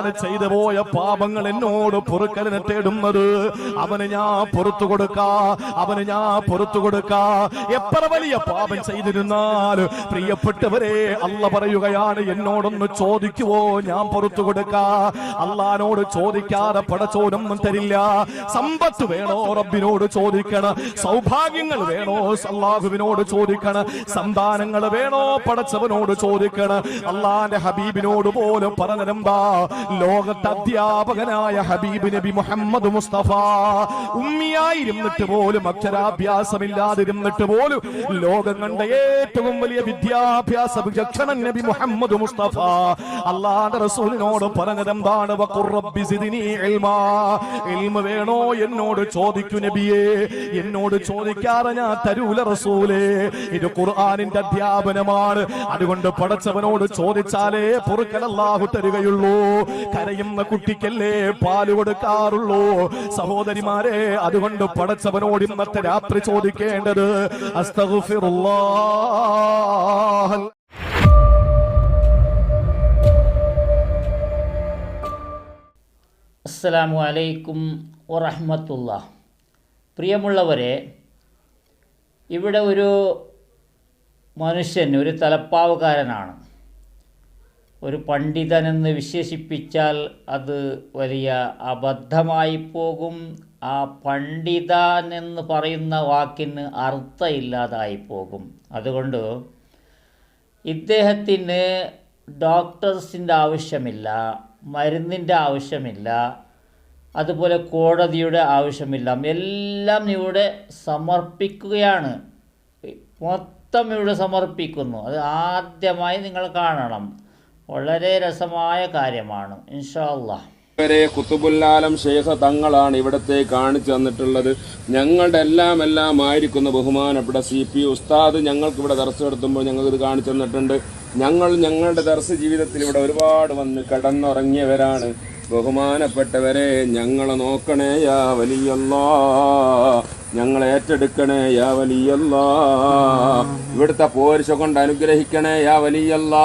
ചെയ്തു പോയ പാപങ്ങൾ എന്നോട് പൊറുക്കലിനെ തേടുന്നത്. അവന് ഞാൻ പുറത്തു കൊടുക്ക അവന് ഞാൻ പുറത്തു കൊടുക്ക. എത്ര വലിയ പാപം ചെയ്തിരുന്നാൽ പ്രിയപ്പെട്ടവരെ അല്ല പറയുകയാണ് എന്നോടൊന്ന് ചോദിക്കുവോ? ഞാൻ പുറത്തു കൊടുക്ക. അള്ളഹാനോട് ചോദിക്കാതെ പടച്ചോനൊന്നും തരില്ല. സമ്പത്ത് വേണോ? റബ്ബിനോട് ചോദിക്കണം. സൗഭാഗ്യങ്ങൾ വേണോ? അള്ളാഹുവിനോട് ചോദിക്കണം. സന്താനങ്ങൾ വേണോ? പടച്ചവനോട് ചോദിക്കണം. അള്ളാന്റെ ഹബീബിനോട് പോലും പറഞ്ഞിരുമ്പാ ലോകത്തെ അധ്യാപകനായ ഹബീബ് നബി മുഹമ്മദ് മുസ്തഫ. ഉമ്മിയായിരുന്നിട്ട് പോലും അക്ഷരാഭ്യാസമില്ലാതിരുന്നിട്ട് പോലും ലോകം കണ്ട ഏറ്റവും വലിയ വിദ്യാഭ്യാസ വിചക്ഷണൻ നബി മുഹമ്മദ് മുസ്തഫ. അള്ളാന്റെ റസൂലിനോട് പറഞ്ഞതെന്താണ്? വേണോ എന്നോട് ചോദിക്കൂ നബിയെ. എന്നോട് ചോദിക്കാതെ ഞാൻ തരൂല റസൂലേ. ഇത് ഖുർആാനിന്റെ അധ്യാപനമാണ്. അതുകൊണ്ട് പടച്ചവനോട് ചോദിച്ചാലേ പൊറുക്കലല്ലാഹു തരികയുള്ളൂ. കരയുന്ന കുട്ടിക്കല്ലേ പാൽ കൊടുക്കാറുള്ളൂ. സഹോദരിമാരെ അതുകൊണ്ട് പടച്ചവനോട് ഇന്നത്തെ രാത്രി ചോദിക്കേണ്ടത് അസ്തഗ്ഫിറുല്ലാഹ്. അസ്സലാമു അലൈക്കും വറഹ്മത്തുള്ള. പ്രിയമുള്ളവരെ ഇവിടെ ഒരു മനുഷ്യൻ ഒരു തലപ്പാവുകാരനാണ്. ഒരു പണ്ഡിതനെന്ന് വിശേഷിപ്പിച്ചാൽ അത് വലിയ അബദ്ധമായി പോകും. ആ പണ്ഡിതൻ എന്ന് പറയുന്ന വാക്കിന് അർത്ഥമില്ലാതായി പോകും. അതുകൊണ്ട് ഇദ്ദേഹത്തിന് ഡോക്ടേഴ്സിന്റെ ആവശ്യമില്ല മരുന്നിന്റെ ആവശ്യമില്ല അതുപോലെ കോടതിയുടെ ആവശ്യമില്ല. എല്ലാം ഇവിടെ സമർപ്പിക്കുകയാണ്. മൊത്തം ഇവിടെ സമർപ്പിക്കുന്നു. അത് ആദ്യമായി നിങ്ങൾ കാണണം. വളരെ രസമായ കാര്യമാണ് ഇൻഷാ അല്ലാഹ് വരെ കുത്തുബുല്ലാലം ശേഖ തങ്ങളാണ് ഇവിടത്തെ കാണിച്ചു തന്നിട്ടുള്ളത്. ഞങ്ങളുടെ എല്ലാം എല്ലാം ആയിരിക്കുന്ന ബഹുമാനപ്പെട്ട സി പി ഉസ്താദ് ഞങ്ങൾക്ക് ഇവിടെ ദർശനം നടത്തുമ്പോൾ ഞങ്ങൾക്ക് ഇത് കാണിച്ചു തന്നിട്ടുണ്ട്. ഞങ്ങൾ ഞങ്ങളുടെ ദർശ ജീവിതത്തിൽ ഇവിടെ ഒരുപാട് വന്ന് കിടന്നുറങ്ങിയവരാണ്. ബഹുമാനപ്പെട്ടവരെ ഞങ്ങളെ നോക്കണേ യാ വലിയല്ലാ. ഞങ്ങളെ ഏറ്റെടുക്കണേ യാ വലിയല്ലാ. ഇവിടുത്തെ പോരിശ കൊണ്ട് അനുഗ്രഹിക്കണേ യാ വലിയല്ലാ.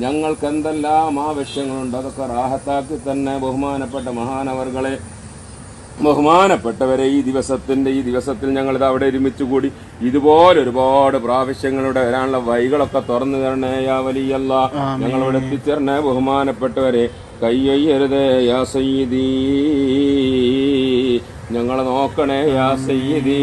ഞങ്ങൾക്ക് എന്തെല്ലാം ആവശ്യങ്ങളുണ്ട് അതൊക്കെ റാഹത്താക്കി തന്നെ ബഹുമാനപ്പെട്ട മഹാനവർകളെ ബഹുമാനപ്പെട്ടവരെ ഈ ദിവസത്തിന്റെ ഈ ദിവസത്തിൽ ഞങ്ങൾ ഇത് അവിടെ ഒരുമിച്ച് കൂടി ഇതുപോലെ ഒരുപാട് പ്രാവശ്യങ്ങളുടെ വരാനുള്ള വൈകളൊക്കെ തുറന്നു തരണേ യാ വലിയല്ല. ഞങ്ങളിവിടെ എത്തിച്ചേരണേ ബഹുമാനപ്പെട്ടവരെ. കയ്യയ്യരുതേ യാ സയ്യിദീ. ഞങ്ങളെ നോക്കണേ യാ സയ്യിദീ.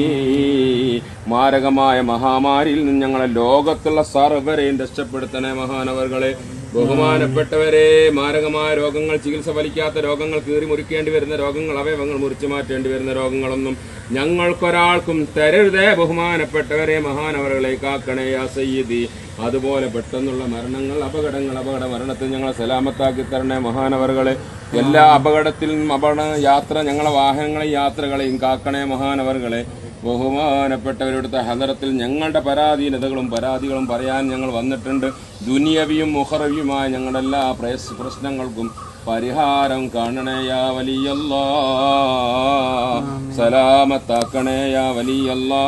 മാരകമായ മഹാമാരിയിൽ നിന്ന് ഞങ്ങളെ ലോകത്തുള്ള സർവരെയും രക്ഷപ്പെടുത്തണേ മഹാനവർകളെ ബഹുമാനപ്പെട്ടവരെ മാരകമായ രോഗങ്ങൾ ചികിത്സ ഫലിക്കാത്ത രോഗങ്ങൾ കീറി മുറിക്കേണ്ടി വരുന്ന രോഗങ്ങൾ അവയവങ്ങൾ മുറിച്ചു മാറ്റേണ്ടി വരുന്ന രോഗങ്ങളൊന്നും ഞങ്ങൾക്കൊരാൾക്കും തരരുതേ. ബഹുമാനപ്പെട്ടവരെ മഹാനവറുകളെ കാക്കണേ അസയ്യതി അതുപോലെ പെട്ടെന്നുള്ള മരണങ്ങൾ അപകടങ്ങൾ അപകട മരണത്തിൽ ഞങ്ങളെ സലാമത്താക്കി തരണേ മഹാനവറുകളെ. എല്ലാ അപകടത്തിലും അപകട യാത്ര ഞങ്ങളെ വാഹനങ്ങളെയും യാത്രകളെയും കാക്കണേ മഹാനവറുകളെ. ബഹുമാനപ്പെട്ടവരുടെ ഹദറത്തിൽ ഞങ്ങളുടെ പരാധീനതകളും പരാതികളും പറയാൻ ഞങ്ങൾ വന്നിട്ടുണ്ട്. ദുനിയവിയും മുഹറവിയുമായ ഞങ്ങളുടെ എല്ലാ പ്രയസ് പ്രശ്നങ്ങൾക്കും പരിഹാരം കാണണേയാ വലിയല്ലാ. സലാമത്താക്കണേയാ വലിയല്ലാ.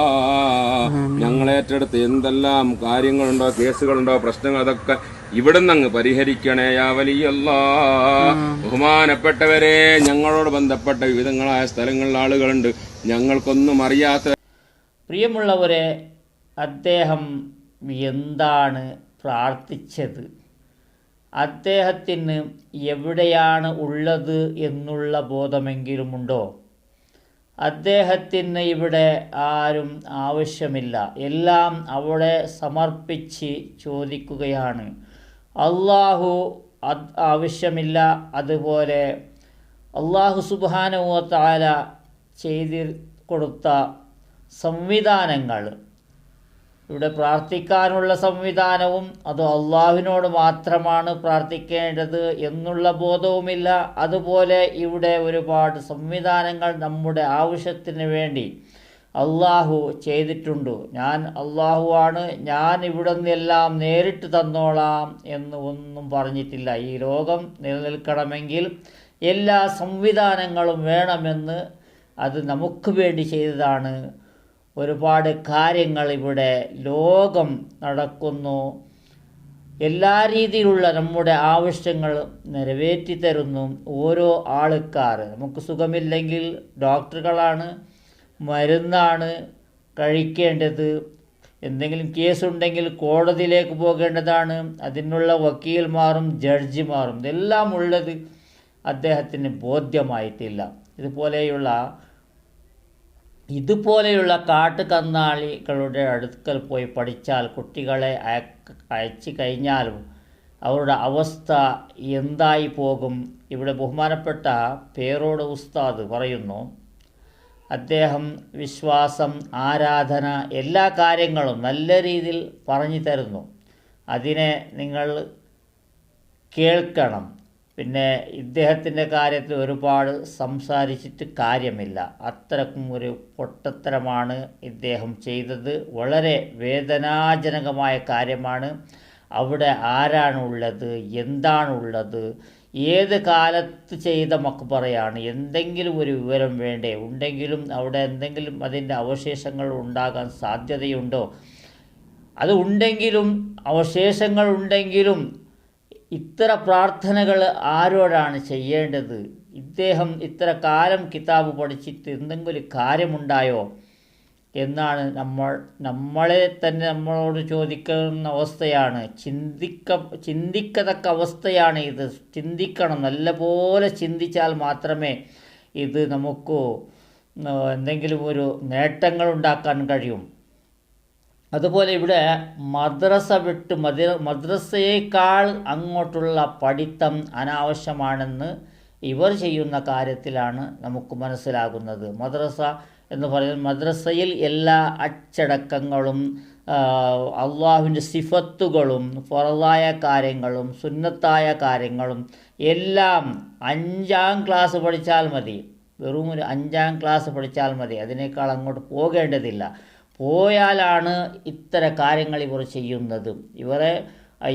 ഞങ്ങളേറ്റെടുത്ത് എന്തെല്ലാം കാര്യങ്ങളുണ്ടോ കേസുകളുണ്ടോ പ്രശ്നങ്ങൾ അതൊക്കെ ഇവിടുന്ന് അങ്ങ് പരിഹരിക്കണേയാ വലിയല്ലാ. ബഹുമാനപ്പെട്ടവരെ ഞങ്ങളോട് ബന്ധപ്പെട്ട വിവിധങ്ങളായ സ്ഥലങ്ങളിൽ ആളുകളുണ്ട്. ഞങ്ങൾക്കൊന്നും അറിയാത്ത പ്രിയമുള്ളവരെ അദ്ദേഹം എന്താണ് പ്രാർത്ഥിച്ചത്? അദ്ദേഹത്തിന് എവിടെയാണ് ഉള്ളത് എന്നുള്ള ബോധമെങ്കിലുമുണ്ടോ? അദ്ദേഹത്തിന് ഇവിടെ ആരും ആവശ്യമില്ല. എല്ലാം അവിടെ സമർപ്പിച്ച് ചോദിക്കുകയാണ്. അള്ളാഹു ആവശ്യമില്ല. അതുപോലെ അള്ളാഹു സുബാനുവ താല ചെയ്തി കൊടുത്ത സംവിധാനങ്ങൾ. ഇവിടെ പ്രാർത്ഥിക്കാനുള്ള സംവിധാനവും അത് അള്ളാഹുവിനോട് മാത്രമാണ് പ്രാർത്ഥിക്കേണ്ടത് എന്നുള്ള ബോധവുമില്ല. അതുപോലെ ഇവിടെ ഒരുപാട് സംവിധാനങ്ങൾ നമ്മുടെ ആവശ്യത്തിന് വേണ്ടി അള്ളാഹു ചെയ്തിട്ടുണ്ട്. ഞാൻ അള്ളാഹുവാണ്. ഞാൻ ഇവിടെ നിന്നെല്ലാം നേരിട്ട് തന്നോളാം എന്ന് ഒന്നും പറഞ്ഞിട്ടില്ല. ഈ ലോകം നിലനിൽക്കണമെങ്കിൽ എല്ലാ സംവിധാനങ്ങളും വേണമെന്ന് അത് നമുക്ക് വേണ്ടി ചെയ്തതാണ്. ഒരുപാട് കാര്യങ്ങൾ ഇവിടെ ലോകം നടക്കുന്നു. എല്ലാ രീതിയിലുള്ള നമ്മുടെ ആവശ്യങ്ങൾ നിറവേറ്റി തരുന്നു ഓരോ ആൾക്കാർ. നമുക്ക് സുഖമില്ലെങ്കിൽ ഡോക്ടറുകളാണ് മരുന്നാണ് കഴിക്കേണ്ടത്. എന്തെങ്കിലും കേസുണ്ടെങ്കിൽ കോടതിയിലേക്ക് പോകേണ്ടതാണ്. അതിനുള്ള വക്കീൽമാറും ജഡ്ജിമാറും ഇതെല്ലാം ഉള്ളത് അദ്ദേഹത്തിന് ബോധ്യമായിട്ടില്ല. ഇതുപോലെയുള്ള ഇതുപോലെയുള്ള കാട്ടുകന്നാളികളുടെ അടുക്കൽ പോയി പഠിച്ചാൽ കുട്ടികളെ അയച്ചു കഴിഞ്ഞാലും അവരുടെ അവസ്ഥ എന്തായി പോകും? ഇവിടെ ബഹുമാനപ്പെട്ട പേരോട് ഉസ്താദ് പറയുന്നു അദ്ദേഹം വിശ്വാസം ആരാധന എല്ലാ കാര്യങ്ങളും നല്ല രീതിയിൽ പറഞ്ഞു തരുന്നു. അതിനെ നിങ്ങൾ കേൾക്കണം. പിന്നെ ഇദ്ദേഹത്തിന്റെ കാര്യത്തിൽ ഒരുപാട് സംസാരിച്ചിട്ട് കാര്യമില്ല. അത്രക്കും ഒരു പൊട്ടത്തരമാണ് ഇദ്ദേഹം ചെയ്തത്. വളരെ വേദനാജനകമായ കാര്യമാണ്. അവിടെ ആരാണുള്ളത്? എന്താണുള്ളത്? ഏത് കാലത്ത് ചെയ്ത മക്ബറയാണ് എന്തെങ്കിലും ഒരു വിവരം വേണ്ടേ? ഉണ്ടെങ്കിലും അവിടെ എന്തെങ്കിലും അതിന്റെ അവശേഷങ്ങൾ ഉണ്ടാകാൻ സാധ്യതയുണ്ടോ? അത് ഉണ്ടെങ്കിലും അവശേഷങ്ങൾ ഉണ്ടെങ്കിലും ഇത്ര പ്രാർത്ഥനകൾ ആരോടാണ് ചെയ്യേണ്ടത്? ഇദ്ദേഹം ഇത്ര കാലം കിതാബ് പഠിച്ചിട്ട് എന്തെങ്കിലും കാര്യമുണ്ടായോ? എന്നാണ് നമ്മൾ നമ്മളെ തന്നെ നമ്മളോട് ചോദിക്കുന്ന അവസ്ഥയാണ്. ചിന്തിക്ക ചിന്തിക്കത്തക്ക അവസ്ഥയാണ് ഇത്. ചിന്തിക്കണം. നല്ലപോലെ ചിന്തിച്ചാൽ മാത്രമേ ഇത് നമുക്ക് എന്തെങ്കിലും ഒരു നേട്ടങ്ങൾ ഉണ്ടാക്കാൻ കഴിയും. അതുപോലെ ഇവിടെ മദ്രസ വിട്ട് മദ മദ്രസയേക്കാൾ അങ്ങോട്ടുള്ള പഠിത്തം അനാവശ്യമാണെന്ന് ഇവർ ചെയ്യുന്ന കാര്യത്തിലാണ് നമുക്ക് മനസ്സിലാകുന്നത്. മദ്രസ എന്ന് പറയുന്നത് മദ്രസയിൽ എല്ലാ അച്ചടക്കങ്ങളും അള്ളാഹുവിന്റെ സിഫത്തുകളും ഫറലായ കാര്യങ്ങളും സുന്നത്തായ കാര്യങ്ങളും എല്ലാം അഞ്ചാം ക്ലാസ് പഠിച്ചാൽ മതി. വെറും ഒരു അഞ്ചാം ക്ലാസ് പഠിച്ചാൽ മതി. അതിനേക്കാൾ അങ്ങോട്ട് പോകേണ്ടതില്ല. പോയാലാണ് ഇത്തരം കാര്യങ്ങൾ ഇവർ ചെയ്യുന്നത്. ഇവരെ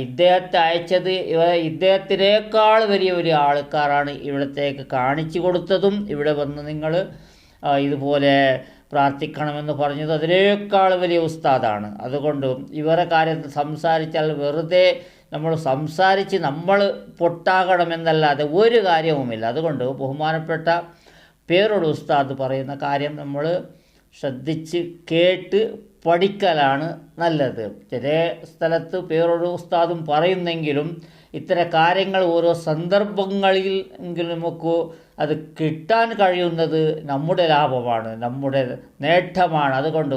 ഇദ്ദേഹത്തെ അയച്ചത് ഇവ ഇദ്ദേഹത്തിനേക്കാൾ വലിയ ഒരു ആൾക്കാരാണ് ഇവിടത്തേക്ക് കാണിച്ചു കൊടുത്തതും ഇവിടെ വന്ന് നിങ്ങൾ ഇതുപോലെ പ്രാർത്ഥിക്കണമെന്ന് പറഞ്ഞത് അതിനേക്കാൾ വലിയ ഉസ്താദാണ്. അതുകൊണ്ട് ഇവരെ കാര്യത്തിൽ സംസാരിച്ചാൽ വെറുതെ നമ്മൾ സംസാരിച്ച് നമ്മൾ പൊട്ടാകണമെന്നല്ലാതെ ഒരു കാര്യവുമില്ല. അതുകൊണ്ട് ബഹുമാനപ്പെട്ട പേരുള്ള ഉസ്താദ് പറയുന്ന കാര്യം നമ്മൾ ശ്രദ്ധിച്ച് കേട്ട് പഠിക്കലാണ് നല്ലത്. ചില സ്ഥലത്ത് പേരൊരു ഉസ്താദും പറയുന്നെങ്കിലും ഇത്തരം കാര്യങ്ങൾ ഓരോ സന്ദർഭങ്ങളിൽ എങ്കിലും നമുക്ക് അത് കിട്ടാൻ കഴിയുന്നത് നമ്മുടെ ലാഭമാണ് നമ്മുടെ നേട്ടമാണ്. അതുകൊണ്ട്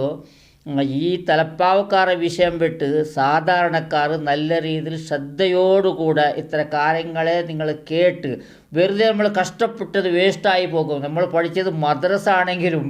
ഈ തലപ്പാവക്കാരെ വിഷയം വിട്ട് സാധാരണക്കാർ നല്ല രീതിയിൽ ശ്രദ്ധയോടുകൂടെ ഇത്തരം കാര്യങ്ങളെ നിങ്ങൾ കേട്ട് വെറുതെ നമ്മൾ കഷ്ടപ്പെട്ടത് വേസ്റ്റായി പോകും. നമ്മൾ പഠിച്ചത് മദ്രസ ആണെങ്കിലും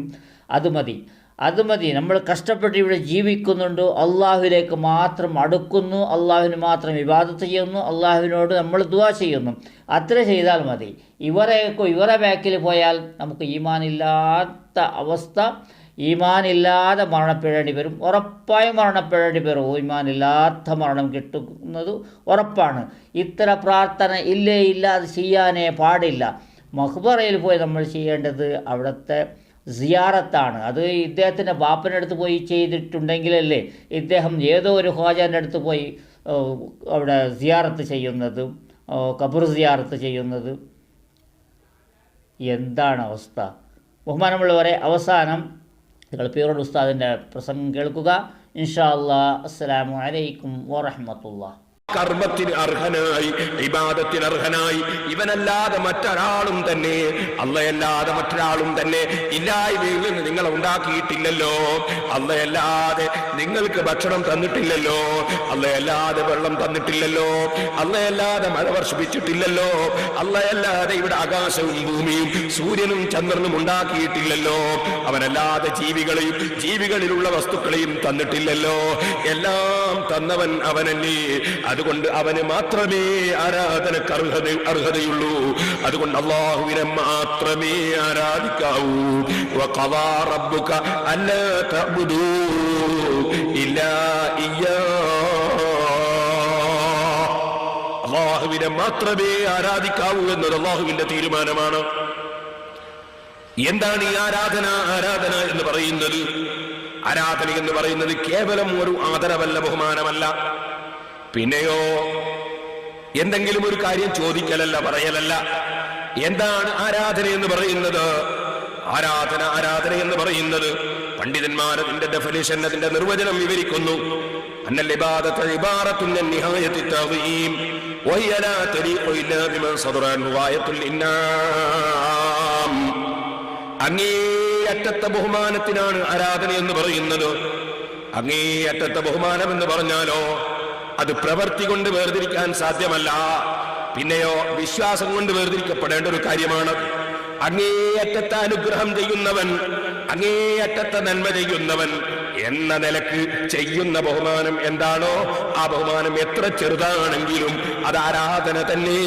അത് മതി. അത് മതി. നമ്മൾ കഷ്ടപ്പെട്ട് ഇവിടെ ജീവിക്കുന്നുണ്ട്. അള്ളാഹുവിലേക്ക് മാത്രം അടുക്കുന്നു. അള്ളാഹുവിന് മാത്രം വിവാദത്ത് ചെയ്യുന്നു. അള്ളാഹുവിനോട് നമ്മൾ ദുവാ ചെയ്യുന്നു. അത്ര ചെയ്താൽ മതി. ഇവരെ ഇവരെ ബാക്കിൽ പോയാൽ നമുക്ക് ഈമാനില്ലാത്ത അവസ്ഥ ഈമാനില്ലാതെ മരണപ്പെടേണ്ടി വരും. ഉറപ്പായും മരണപ്പെടേണ്ടി വരും. ഈമാനില്ലാത്ത മരണം കിട്ടുന്നത് ഉറപ്പാണ്. ഇത്ര പ്രാർത്ഥന ഇല്ലേ ഇല്ല അത് ചെയ്യാനേ പാടില്ല. മഹ്ബറയിൽ പോയി നമ്മൾ ചെയ്യേണ്ടത് അവിടുത്തെ സിയാറത്താണ്. അത് ഇദ്ദേഹത്തിന്റെ ബാപ്പന്റെ അടുത്ത് പോയി ചെയ്തിട്ടുണ്ടെങ്കിലല്ലേ ഇദ്ദേഹം ഏതോ ഒരു ഖ്വാജാന്റെ അടുത്ത് പോയി അവിടെ സിയാറത്ത് ചെയ്യുന്നത് കബർ സിയാറത്ത് ചെയ്യുന്നത്. എന്താണ് അവസ്ഥ? ബഹുമാനമുള്ളവരെ അവസാനം നിങ്ങൾ പീറോഡ് ഉസ്താദിന്റെ പ്രസംഗം കേൾക്കുക. ഇൻഷാ അല്ലാ അസ്സലാമു അലൈക്കും കർമ്മത്തിന് അർഹനായി വിവാദത്തിന് അർഹനായി. ഇവനല്ലാതെ മറ്റൊരാളും തന്നെ അല്ലയല്ലാതെ മറ്റൊരാളും തന്നെ ഇല്ലായ്മയിൽ നിന്ന് നിങ്ങളെ ഉണ്ടാക്കിയിട്ടില്ലല്ലോ. അല്ലയല്ലാതെ നിങ്ങൾക്ക് ഭക്ഷണം തന്നിട്ടില്ലല്ലോ. അല്ലയല്ലാതെ വെള്ളം തന്നിട്ടില്ലല്ലോ. അല്ലയല്ലാതെ മഴ വർഷിപ്പിച്ചിട്ടില്ലല്ലോ. അല്ലയല്ലാതെ ഇവിടെ ആകാശവും ഭൂമിയും സൂര്യനും ചന്ദ്രനും ഉണ്ടാക്കിയിട്ടില്ലല്ലോ. അവനല്ലാതെ ജീവികളെയും ജീവികളിലുള്ള വസ്തുക്കളെയും തന്നിട്ടില്ലല്ലോ. എല്ലാം തന്നവൻ അവനല്ലേ. അതുകൊണ്ട് അവന് മാത്രമേ ആരാധനക്ക് അർഹത അർഹതയുള്ളൂ. അതുകൊണ്ട് അള്ളാഹുവിനെ മാത്രമേ ആരാധിക്കാവൂ. ഇയ്യാ. അള്ളാഹുവിനെ മാത്രമേ ആരാധിക്കാവൂ എന്നത് അള്ളാഹുവിന്റെ തീരുമാനമാണ്. എന്താണ് ഈ ആരാധന? ആരാധന എന്ന് പറയുന്നത്. ആരാധന എന്ന് പറയുന്നത് കേവലം ഒരു ആദരവല്ല ബഹുമാനമല്ല. പിന്നെയോ എന്തെങ്കിലും ഒരു കാര്യം ചോദിക്കലല്ല പറയലല്ല. എന്താണ് ആരാധന എന്ന് പറയുന്നത്? ആരാധന ആരാധന എന്ന് പറയുന്നത് പണ്ഡിതന്മാർ അതിന്റെ ഡെഫനേഷൻ അതിന്റെ നിർവചനം വിവരിക്കുന്നു. അങ്ങേയറ്റത്തെ ബഹുമാനത്തിനാണ് ആരാധന എന്ന് പറയുന്നത്. അങ്ങേയറ്റത്തെ ബഹുമാനം എന്ന് പറഞ്ഞാലോ അത് പ്രവൃത്തി കൊണ്ട് വേർതിരിക്കാൻ സാധ്യമല്ല. പിന്നെയോ വിശ്വാസം കൊണ്ട് വേർതിരിക്കപ്പെടേണ്ട ഒരു കാര്യമാണ്. അങ്ങേയറ്റത്തെ അനുഗ്രഹം ചെയ്യുന്നവൻ അങ്ങേയറ്റത്തെ നന്മ ചെയ്യുന്നവൻ എന്ന നിലയ്ക്ക് ചെയ്യുന്ന ബഹുമാനം എന്താണോ? ആ ബഹുമാനം എത്ര ചെറുതാണെങ്കിലും അത് ആരാധന തന്നെ.